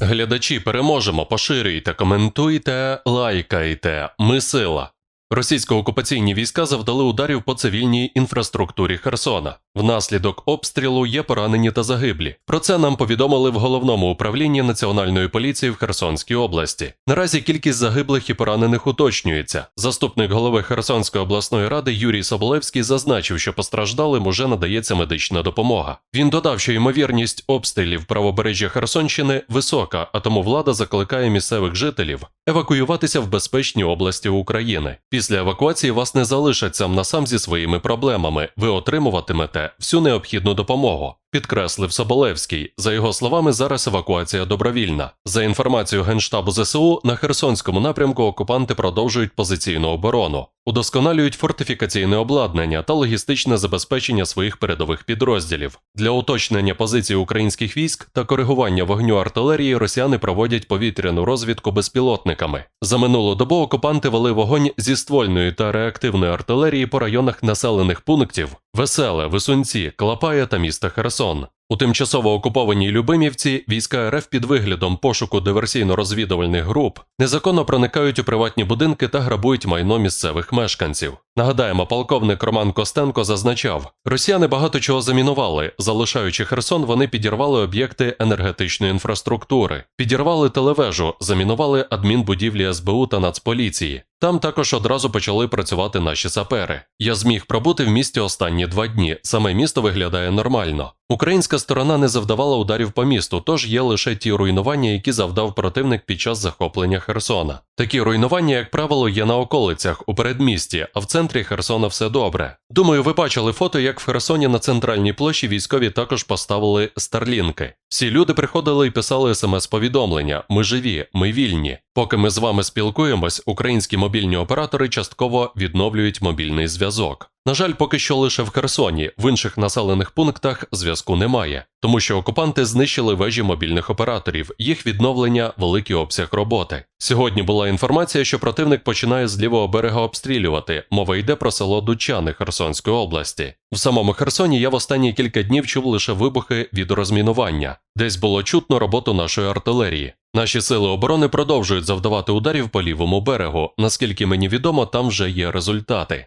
Глядачі переможемо, поширюйте, коментуйте, лайкайте. Ми сила. Російсько-окупаційні війська завдали ударів по цивільній інфраструктурі Херсона. Внаслідок обстрілу є поранені та загиблі. Про це нам повідомили в головному управлінні Національної поліції в Херсонській області. Наразі кількість загиблих і поранених уточнюється. Заступник голови Херсонської обласної ради Юрій Соболевський зазначив, що постраждалим уже надається медична допомога. Він додав, що ймовірність обстрілів правобережжя Херсонщини висока, а тому влада закликає місцевих жителів евакуюватися в безпечні області України. Після евакуації вас не залишать сам на сам зі своїми проблемами. Ви отримуватимете всю необхідну допомогу. Підкреслив Соболевський. За його словами, зараз евакуація добровільна. За інформацією Генштабу ЗСУ, на Херсонському напрямку окупанти продовжують позиційну оборону, удосконалюють фортифікаційне обладнання та логістичне забезпечення своїх передових підрозділів. Для уточнення позицій українських військ та коригування вогню артилерії росіяни проводять повітряну розвідку безпілотниками. За минулу добу окупанти вели вогонь зі ствольної та реактивної артилерії по районах населених пунктів Веселе, Висунці, Клапая та міста Херсон сон. У тимчасово окупованій Любимівці війська РФ під виглядом пошуку диверсійно-розвідувальних груп незаконно проникають у приватні будинки та грабують майно місцевих мешканців. Нагадаємо, полковник Роман Костенко зазначав, росіяни багато чого замінували. Залишаючи Херсон, вони підірвали об'єкти енергетичної інфраструктури, підірвали телевежу, замінували адмінбудівлі СБУ та Нацполіції. Там також одразу почали працювати наші сапери. Я зміг пробути в місті останні два дні. Саме місто виглядає нормально. Українська сторона не завдавала ударів по місту, тож є лише ті руйнування, які завдав противник під час захоплення Херсона. Такі руйнування, як правило, є на околицях у передмісті, а в центрі Херсона все добре. Думаю, ви бачили фото, як в Херсоні на центральній площі військові також поставили старлінки. Всі люди приходили і писали смс-повідомлення: Ми живі, ми вільні. Поки ми з вами спілкуємось, українські мобільні оператори частково відновлюють мобільний зв'язок. На жаль, поки що лише в Херсоні, в інших населених пунктах зв'язку немає, тому що окупанти знищили вежі мобільних операторів, їх відновлення великий обсяг роботи. Сьогодні була інформація, що противник починає з лівого берега обстрілювати. Мова йде про село Дучани Херсонської області. В самому Херсоні я в останні кілька днів чув лише вибухи від розмінування. Десь було чутно роботу нашої артилерії. Наші сили оборони продовжують завдавати ударів по лівому берегу. Наскільки мені відомо, там вже є результати.